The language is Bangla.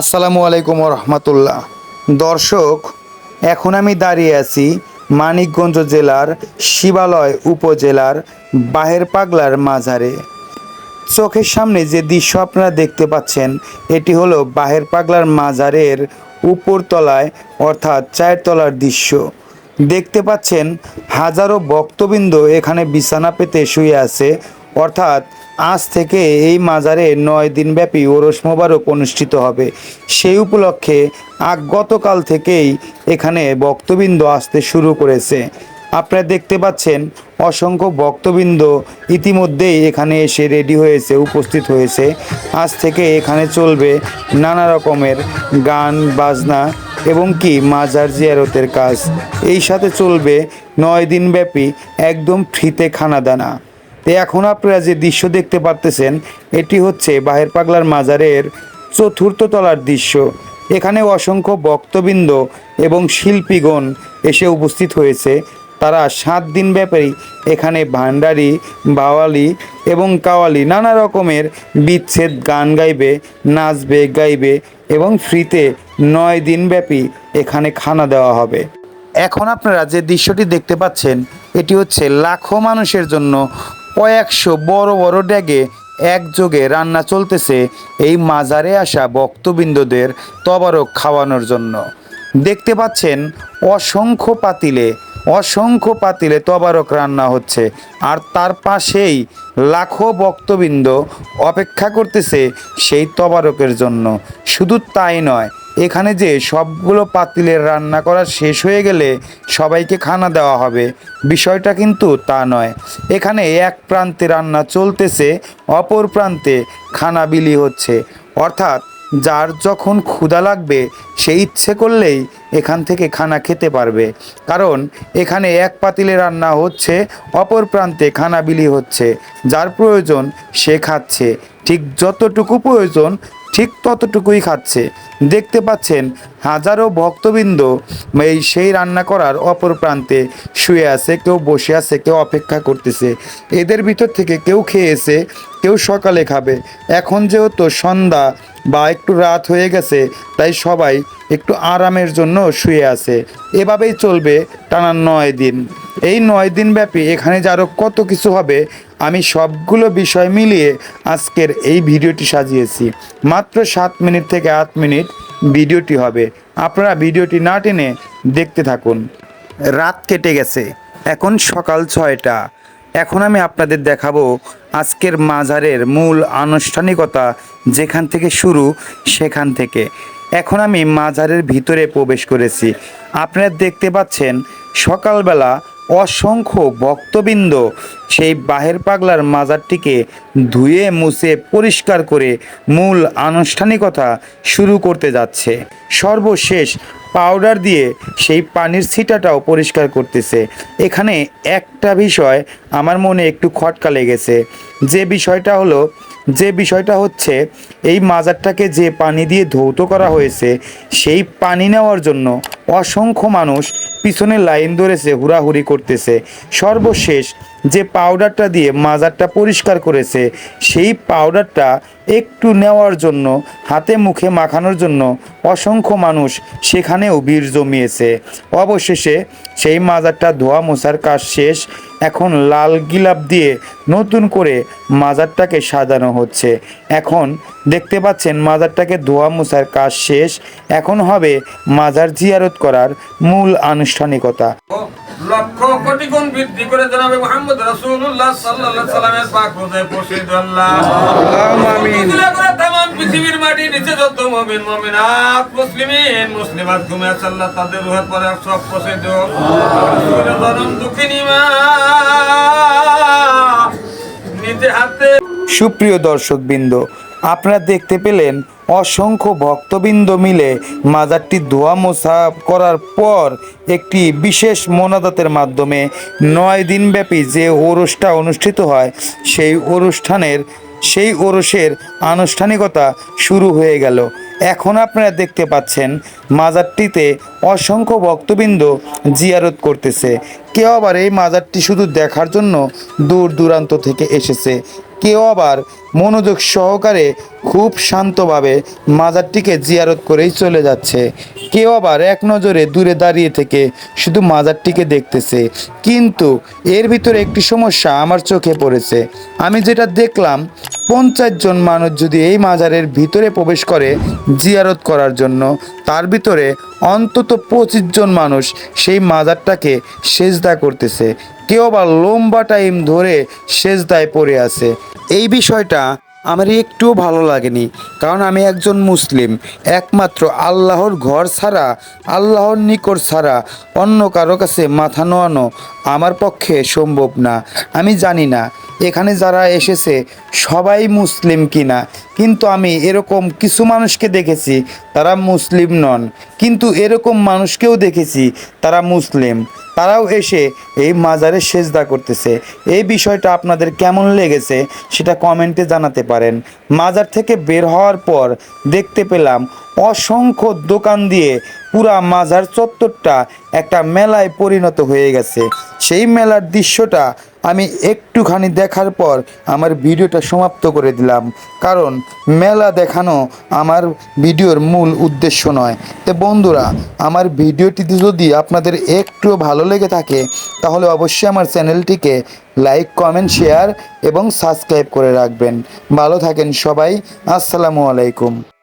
আসসালামু আলাইকুম রহমতুল্লাহ দর্শক, এখন আমি দাঁড়িয়ে আছি মানিকগঞ্জ জেলার শিবালয় উপজেলার বাহের পাগলার মাঝারে চোখের সামনে যে দৃশ্য আপনারা দেখতে পাচ্ছেন, এটি হলো বাহের পাগলার মাজারের উপরতলায়, অর্থাৎ চায়ের তলার দৃশ্য। দেখতে পাচ্ছেন, হাজারো ভক্তবৃন্দ এখানে বিছানা পেতে শুয়ে আছে, অর্থাৎ আজ থেকে এই মাজারে নয় দিনব্যাপী ওরস মোবারক অনুষ্ঠিত হবে। সেই উপলক্ষে আগ গতকাল থেকেই এখানে ভক্তবৃন্দ আসতে শুরু করেছে। আপনারা দেখতে পাচ্ছেন, অসংখ্য ভক্তবৃন্দ ইতিমধ্যেই এখানে এসে রেডি হয়েছে, উপস্থিত হয়েছে। আজ থেকে এখানে চলবে নানা রকমের গান, বাজনা এবং কি মাজার জিয়ারতের কাজ। এই সাথে চলবে নয় দিনব্যাপী একদম ফ্রিতে খানা দানা তো এখন আপনারা যে দৃশ্য দেখতে পারতেছেন, এটি হচ্ছে বাহের পাগলার মাজারের চতুর্থ তলার দৃশ্য। এখানে অসংখ্য ভক্তবৃন্দ এবং শিল্পীগণ এসে উপস্থিত হয়েছে। তারা সাত দিন ব্যাপারী এখানে ভান্ডারি বাওয়ালি এবং কাওয়ালি নানা রকমের বিচ্ছেদ গান গাইবে, নাচবে, গাইবে এবং ফ্রিতে নয় দিনব্যাপী এখানে খানা দেওয়া হবে। এখন আপনারা যে দৃশ্যটি দেখতে পাচ্ছেন, এটি হচ্ছে লাখো মানুষের জন্য কয়েকশো বড় বড় ড্যাগে একযোগে রান্না চলতেছে এই মাজারে আসা ভক্তবৃন্দদের তবারক খাওয়ানোর জন্য। দেখতে পাচ্ছেন, অসংখ্য পাতিলে অসংখ্য পাতিলে তবারক রান্না হচ্ছে। আর তার পাশেই লাখো ভক্তবৃন্দ অপেক্ষা করতেছে সেই তবারকের জন্য। শুধু তাই নয় এখানে যে সবগুলো পাতিলের রান্না করা শেষ হয়ে গেলে সবাইকে খানা দেওয়া হবে। বিষয়টা কিন্তু তা নয়। এখানে এক প্রান্তে রান্না চলতেছে, অপর প্রান্তে খানা বিলি হচ্ছে। অর্থাৎ যার যখন ক্ষুধা লাগবে, সে ইচ্ছে করলেই এখান থেকে খানা খেতে পারবে। কারণ এখানে এক পাতিলে রান্না হচ্ছে, অপর প্রান্তে খানা বিলি হচ্ছে। যার প্রয়োজন সে খাচ্ছে। ঠিক যতটুকু প্রয়োজন ঠিক ততটুকুই খাচ্ছে। দেখতে পাচ্ছেন হাজারো ভক্তবৃন্দ এই সেই রান্না করার অপর প্রান্তে শুয়ে আছে, কেউ বসে আছে, কেউ অপেক্ষা করতেছে। এদের ভিতর থেকে কেউ খেয়েছে, কেউ সকালে খাবে। এখন যেহেতু সন্ধ্যা বা একটু রাত হয়ে গেছে, তাই সবাই একটু আরামের জন্য শুয়ে আছে। এভাবেই চলবে টানা নয় দিন। এই নয় দিন ব্যাপী এখানে যে আরও কত কিছু হবে, আমি সবগুলো বিষয় মিলিয়ে আজকের এই ভিডিওটি সাজিয়েছি। মাত্র সাত মিনিট থেকে আট মিনিট ভিডিওটি হবে। আপনারা ভিডিওটি না টেনে দেখতে থাকুন। রাত কেটে গেছে। এখন সকাল ছয়টা। এখন আমি আপনাদের দেখাবো আজকের মাজারের মূল আনুষ্ঠানিকতা যেখান থেকে শুরু, সেখান থেকে। এখন আমি মাজারের ভিতরে প্রবেশ করেছি। আপনারা দেখতে পাচ্ছেন, সকালবেলা অসংখ্য ভক্তবৃন্দ সেই বাহের পাগলার মাজারটিকে ধুয়ে, মুছে, পরিষ্কার করে মূল আনুষ্ঠানিকতা শুরু করতে যাচ্ছে। সর্বশেষ পাউডার দিয়ে সেই পানির ছিটাটাও পরিষ্কার করতেছে। এখানে একটা বিষয় আমার মনে একটু খটকা লেগেছে। যে বিষয়টা হলো যে বিষয়টা হচ্ছে, এই মাজারটাকে যে পানি দিয়ে ধৌত করা হয়েছে, সেই পানি নেওয়ার জন্য অসংখ্য মানুষ পিছনে লাইন ধরেছে, হুড়াহুড়ি করতেছে। সর্বশেষ যে পাউডারটা দিয়ে মাজারটা পরিষ্কার করেছে, সেই পাউডারটা একটু নেওয়ার জন্য, হাতে মুখে মাখানোর জন্য অসংখ্য মানুষ সেখানেও ভিড় জমিয়েছে। অবশেষে সেই মাজারটা ধোয়া মোছার কাজ শেষ, এখন লাল গিলাপ দিয়ে নতুন করে মাজারটাকে সাজানো হচ্ছে। এখন দেখতে পাচ্ছেন মাজারটাকে ধোয়া মোছার কাজ শেষ, এখন হবে মাজার জিয়ারত করার মূল আনুষ্ঠানিকতা। লক্ষ কোটি গুণ বৃদ্ধি করে জনাবে মোহাম্মদ রাসূলুল্লাহ সাল্লাল্লাহু সাল্লামের পাক রোজায় পৌঁছে আল্লাহ। পৃথিবীর মাটি নিচে যত মুমিন মুমিনাত মুসলিমিন মুসলিমাত ঘুমে আছে আল্লাহ তাদের রুহের পরে সব পৌঁছে দিও রাসূলের জনম দুঃখিনী মা। নিজে হাতে সুপ্রিয় দর্শকবৃন্দ আপনারা দেখতে পেলেন অসংখ্য ভক্তবৃন্দ মিলে মাজারটি ধোয়া মোছা করার পর একটি বিশেষ মোনাজাতের মাধ্যমে নয় দিনব্যাপী যে ওরসটা অনুষ্ঠিত হয়, সেই অনুষ্ঠানের সেই ওরসের আনুষ্ঠানিকতা শুরু হয়ে গেল। এখন আপনারা দেখতে পাচ্ছেন মাজারটিতে অসংখ্য ভক্তবৃন্দ জিয়ারত করতেছে। কেউ আবার এই মাজারটি শুধু দেখার জন্য দূর দূরান্ত থেকে এসেছে। কেউ আবার মনোযোগ সহকারে খুব শান্তভাবে মাজারটিকে জিয়ারত করেই চলে যাচ্ছে। কেউ আবার এক নজরে দূরে দাঁড়িয়ে থেকে শুধু মাজারটিকে দেখতেছে। কিন্তু এর ভিতরে একটি সমস্যা আমার চোখে পড়েছে। আমি যেটা দেখলাম, পঞ্চাশ জন মানুষ যদি এই মাজারের ভিতরে প্রবেশ করে জিয়ারত করার জন্য, তার ভিতরে অন্তত পঁচিশ জন মানুষ সেই মাজারটাকে সেজদা করতেছে। কেউ বা লম্বা টাইম ধরে সেজদায় পড়ে আছে। এই বিষয়টা আমার একটুও ভালো লাগেনি, কারণ আমি একজন মুসলিম। একমাত্র আল্লাহর ঘর ছাড়া, আল্লাহর নিকট ছাড়া অন্য কারও কাছে মাথা নোয়ানো আমার পক্ষে সম্ভব না। আমি জানি না, এখানে যারা এসেছে সবাই মুসলিম কিনা, কিন্তু আমি এরকম কিছু মানুষকে দেখেছি, তারা মুসলিম নন। কিন্তু এরকম মানুষকেও দেখেছি, তারা মুসলিম। তারাও এসে এই মাজারে সেজদা করতেছে। এই বিষয়টা আপনাদের কেমন লেগেছে সেটা কমেন্টে জানাতে পারেন। মাজার থেকে বের হওয়ার পর দেখতে পেলাম অসংখ্য দোকান দিয়ে পুরা মাজার চত্বরটা একটা মেলায় পরিণত হয়ে গেছে। সেই মেলার দৃশ্যটা আমি একটুখানি দেখার পর আমার ভিডিওটা সমাপ্ত করে দিলাম। কারণ মেলা দেখানো আমার ভিডিওর মূল উদ্দেশ্য নয়। তো বন্ধুরা, আমার ভিডিওটিতে যদি আপনাদের একটু ভালো লেগে থাকে, তাহলে অবশ্যই আমার চ্যানেলটিকে লাইক, কমেন্ট, শেয়ার এবং সাবস্ক্রাইব করে রাখবেন। ভালো থাকেন সবাই। আসসালামু আলাইকুম।